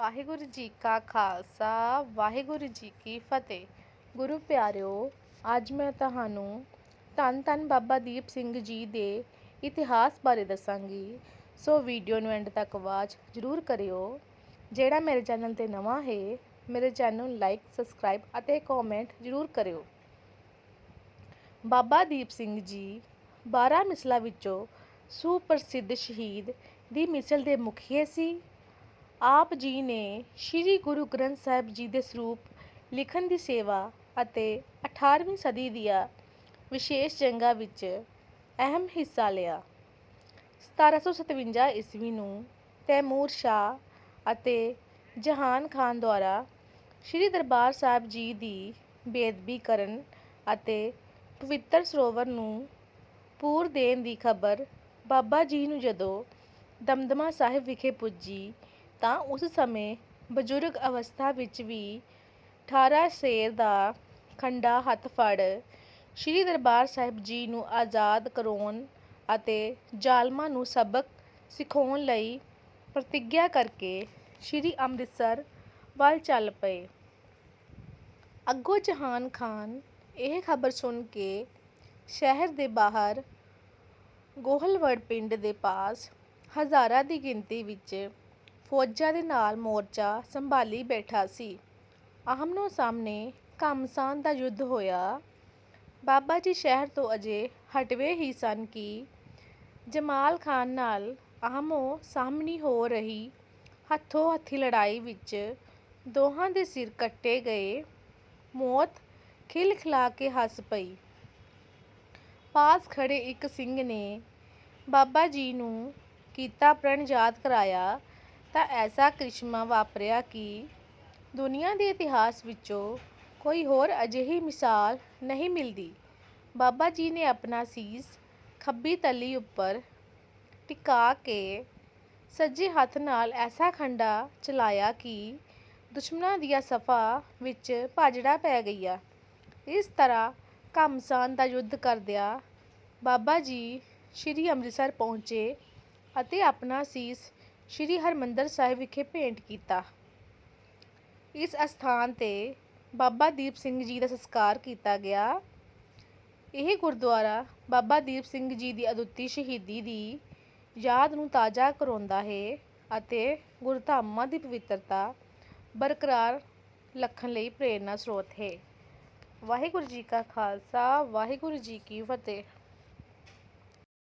ਵਾਹਿਗੁਰੂ ਜੀ ਕਾ ਖਾਲਸਾ, ਵਾਹਿਗੁਰੂ ਜੀ ਕੀ ਫਤਿਹ। ਗੁਰੂ ਪਿਆਰਿਓ, ਅੱਜ ਮੈਂ ਤੁਹਾਨੂੰ ਧੰਨ ਧੰਨ ਬਾਬਾ ਦੀਪ ਸਿੰਘ ਜੀ ਦੇ ਇਤਿਹਾਸ ਬਾਰੇ ਦੱਸਾਂਗੀ। ਸੋ ਵੀਡੀਓ ਨੂੰ ਐਂਡ ਤੱਕ ਵਾਚ ਜ਼ਰੂਰ ਕਰਿਓ। ਜਿਹੜਾ ਮੇਰੇ ਚੈਨਲ ਤੇ ਨਵਾਂ ਹੈ, ਮੇਰੇ ਚੈਨਲ ਨੂੰ ਲਾਈਕ ਸਬਸਕ੍ਰਾਈਬ ਅਤੇ ਕਮੈਂਟ ਜ਼ਰੂਰ ਕਰਿਓ। ਬਾਬਾ ਦੀਪ ਸਿੰਘ ਜੀ 12 ਮਿਸਲਾ ਵਿੱਚੋਂ ਸੁਪ੍ਰਸਿੱਧ ਸ਼ਹੀਦ ਦੀ ਮਿਸਲ ਦੇ ਮੁਖੀਏ ਸੀ। ਆਪ ਜੀ ਨੇ ਸ੍ਰੀ ਗੁਰੂ ਗ੍ਰੰਥ ਸਾਹਿਬ ਜੀ ਦੇ ਸਰੂਪ ਲਿਖਣ ਦੀ ਸੇਵਾ ਅਤੇ 18ਵੀਂ ਸਦੀ ਦੀਆਂ ਵਿਸ਼ੇਸ਼ ਜੰਗਾਂ ਵਿੱਚ ਅਹਿਮ ਹਿੱਸਾ ਲਿਆ। 1757 ਈਸਵੀ ਨੂੰ ਤੈਮੂਰ ਸ਼ਾਹ ਅਤੇ ਜਹਾਨ ਖਾਨ ਦੁਆਰਾ ਸ੍ਰੀ ਦਰਬਾਰ ਸਾਹਿਬ ਜੀ ਦੀ ਬੇਅਦਬੀ ਕਰਨ ਅਤੇ ਪਵਿੱਤਰ ਸਰੋਵਰ ਨੂੰ ਪੂਰ ਦੇਣ ਦੀ ਖਬਰ ਬਾਬਾ ਜੀ ਨੂੰ ਜਦੋਂ ਦਮਦਮਾ ਸਾਹਿਬ ਵਿਖੇ ਪੁੱਜੀ ਤਾਂ ਉਸ ਸਮੇਂ ਬਜ਼ੁਰਗ ਅਵਸਥਾ ਵਿੱਚ ਵੀ 18 ਸ਼ੇਰ ਦਾ ਖੰਡਾ ਹੱਥ ਫੜ ਸ੍ਰੀ ਦਰਬਾਰ ਸਾਹਿਬ ਜੀ ਨੂੰ ਆਜ਼ਾਦ ਕਰਵਾਉਣ ਅਤੇ ਜ਼ਾਲਮਾਂ ਨੂੰ ਸਬਕ ਸਿਖਾਉਣ ਲਈ ਪ੍ਰਤਿੱਗਿਆ ਕਰਕੇ ਸ੍ਰੀ ਅੰਮ੍ਰਿਤਸਰ ਵੱਲ ਚੱਲ ਪਏ। ਅੱਗੋਂ ਜਹਾਨ ਖਾਨ ਇਹ ਖਬਰ ਸੁਣ ਕੇ ਸ਼ਹਿਰ ਦੇ ਬਾਹਰ ਗੋਹਲਵੜ ਪਿੰਡ ਦੇ ਪਾਸ ਹਜ਼ਾਰਾਂ ਦੀ ਗਿਣਤੀ ਵਿੱਚ ਫੌਜਾਂ ਦੇ ਨਾਲ ਮੋਰਚਾ ਸੰਭਾਲੀ ਬੈਠਾ ਸੀ। ਆਹਮਨੋ ਸਾਹਮਣੇ ਘਮਸਾਨ ਦਾ ਯੁੱਧ ਹੋਇਆ। ਬਾਬਾ ਜੀ ਸ਼ਹਿਰ ਤੋਂ ਅਜੇ ਹਟਵੇ ਹੀ ਸਨ ਕਿ ਜਮਾਲ ਖਾਨ ਨਾਲ ਆਹਮੋ ਸਾਹਮਣੀ ਹੋ ਰਹੀ ਹੱਥੋਂ ਹੱਥੀ ਲੜਾਈ ਵਿੱਚ ਦੋਹਾਂ ਦੇ ਸਿਰ ਕੱਟੇ ਗਏ। ਮੌਤ ਖਿਲ ਖਿਲਾ ਕੇ ਹੱਸ ਪਈ। ਪਾਸ ਖੜੇ ਇੱਕ ਸਿੰਘ ਨੇ ਬਾਬਾ ਜੀ ਨੂੰ ਕੀਤਾ ਪ੍ਰਣ ਯਾਦ ਕਰਾਇਆ। ਤਾਂ ਐਸਾ ਕ੍ਰਿਸ਼ਮਾ ਵਾਪਰਿਆ ਕਿ ਦੁਨੀਆ ਦੇ ਇਤਿਹਾਸ ਵਿੱਚੋਂ ਕੋਈ ਹੋਰ ਅਜਿਹੀ ਮਿਸਾਲ ਨਹੀਂ ਮਿਲਦੀ। ਬਾਬਾ ਜੀ ਨੇ ਆਪਣਾ ਸੀਸ ਖੱਬੀ ਤਲੀ ਉੱਪਰ ਟਿਕਾ ਕੇ ਸੱਜੇ ਹੱਥ ਨਾਲ ਐਸਾ ਖੰਡਾ ਚਲਾਇਆ ਕਿ ਦੁਸ਼ਮਣਾਂ ਦੀਆਂ ਸਫਾ ਵਿੱਚ ਭਾਜੜਾ ਪੈ ਗਈਆਂ। ਇਸ ਤਰ੍ਹਾਂ ਘਮਸਾਨ ਦਾ ਯੁੱਧ ਕਰਦਿਆਂ ਬਾਬਾ ਜੀ ਸ੍ਰੀ ਅੰਮ੍ਰਿਤਸਰ ਪਹੁੰਚੇ ਅਤੇ ਆਪਣਾ ਸੀਸ ਸ੍ਰੀ ਹਰਮੰਦਰ ਸਾਹਿਬ ਵਿਖੇ ਭੇਂਟ ਕੀਤਾ। ਇਸ ਅਸਥਾਨ ਤੇ ਬਾਬਾ ਦੀਪ ਸਿੰਘ ਜੀ ਦਾ ਸੰਸਕਾਰ ਕੀਤਾ ਗਿਆ। ਇਹ ਗੁਰਦੁਆਰਾ ਬਾਬਾ ਦੀਪ ਸਿੰਘ ਜੀ ਦੀ ਅਦੁੱਤੀ ਸ਼ਹੀਦੀ ਦੀ ਯਾਦ ਨੂੰ ਤਾਜ਼ਾ ਕਰਾਉਂਦਾ ਹੈ ਅਤੇ ਗੁਰਧਾਮਾਂ ਦੀ ਪਵਿੱਤਰਤਾ ਬਰਕਰਾਰ ਰੱਖਣ ਲਈ ਪ੍ਰੇਰਨਾ ਸਰੋਤ ਹੈ। ਵਾਹਿਗੁਰੂ ਜੀ ਕਾ ਖਾਲਸਾ, ਵਾਹਿਗੁਰੂ ਜੀ ਕੀ ਫਤਿਹ।